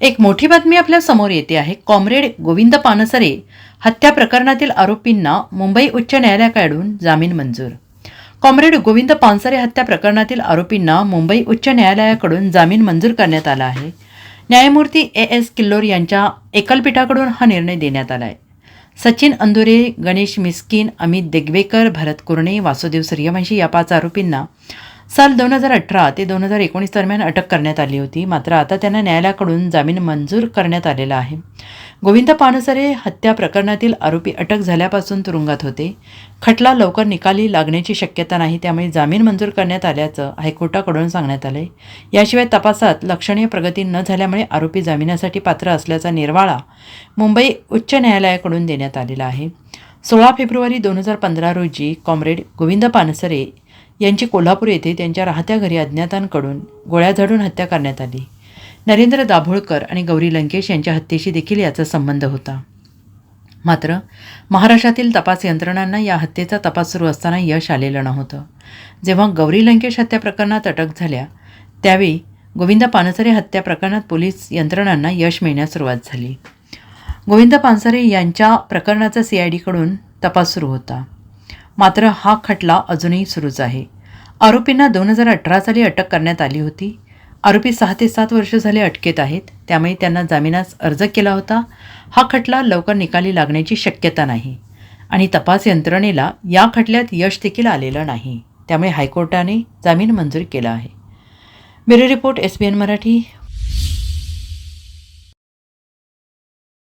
एक मोठी बातमी आपल्यासमोर येते आहे. कॉम्रेड गोविंद पानसरे हत्या प्रकरणातील आरोपींना मुंबई उच्च न्यायालयाकडून जामीन मंजूर. कॉम्रेड गोविंद पानसरे हत्या प्रकरणातील आरोपींना मुंबई उच्च न्यायालयाकडून जामीन मंजूर करण्यात आला आहे. न्यायमूर्ती ए एस किल्लोर यांच्या एकलपीठाकडून हा निर्णय देण्यात आला आहे सचिन अंदुरे गणेश मिस्किन अमित दिग्वेकर भरत कुरणे वासुदेव सूर्यवंशी या पाच आरोपींना साल दोन हजार अठरा ते दोन हजार एकोणीस दरम्यान अटक करण्यात आली होती. मात्र आता त्यांना न्यायालयाकडून जामीन मंजूर करण्यात आलेला आहे. गोविंद पानसरे हत्या प्रकरणातील आरोपी अटक झाल्यापासून तुरुंगात होते. खटला लवकर निकाली लागण्याची शक्यता नाही त्यामुळे जामीन मंजूर करण्यात आल्याचं हायकोर्टाकडून सांगण्यात आलंय. याशिवाय तपासात लक्षणीय प्रगती न झाल्यामुळे आरोपी जामिनासाठी पात्र असल्याचा निर्वाळा मुंबई उच्च न्यायालयाकडून देण्यात आलेला आहे. सोळा फेब्रुवारी दोन हजार पंधरा रोजी कॉम्रेड गोविंद पानसरे यांची कोल्हापूर येथे त्यांच्या राहत्या घरी अज्ञातांकडून गोळ्या झाडून हत्या करण्यात आली. नरेंद्र दाभोळकर आणि गौरी लंकेश यांच्या हत्येशी देखील याचा संबंध होता. मात्र महाराष्ट्रातील तपास यंत्रणांना या हत्येचा तपास सुरू असताना यश आलेलं नव्हतं. जेव्हा गौरी लंकेश हत्या प्रकरणात अटक झाल्या त्यावेळी गोविंद पानसरे हत्या प्रकरणात पोलीस यंत्रणांना यश मिळण्यास सुरुवात झाली. गोविंद पानसरे यांच्या प्रकरणाचा सी आय डीकडून तपास सुरू होता. मात्र हा खटला अजूनही सुरूच आहे. आरोपींना दोन हजार अठरा साली अटक करण्यात आली होती. आरोपी सहा ते सात वर्ष झाले अटकेत आहेत. त्यामुळे त्यांना जामिनास अर्ज केला होता. हा खटला लवकर निकाली लागण्याची शक्यता नाही आणि तपास यंत्रणेला या खटल्यात यश देखील आलेलं नाही. त्यामुळे हायकोर्टाने जामीन मंजूर केला आहे. Bureau report S B N Marathi.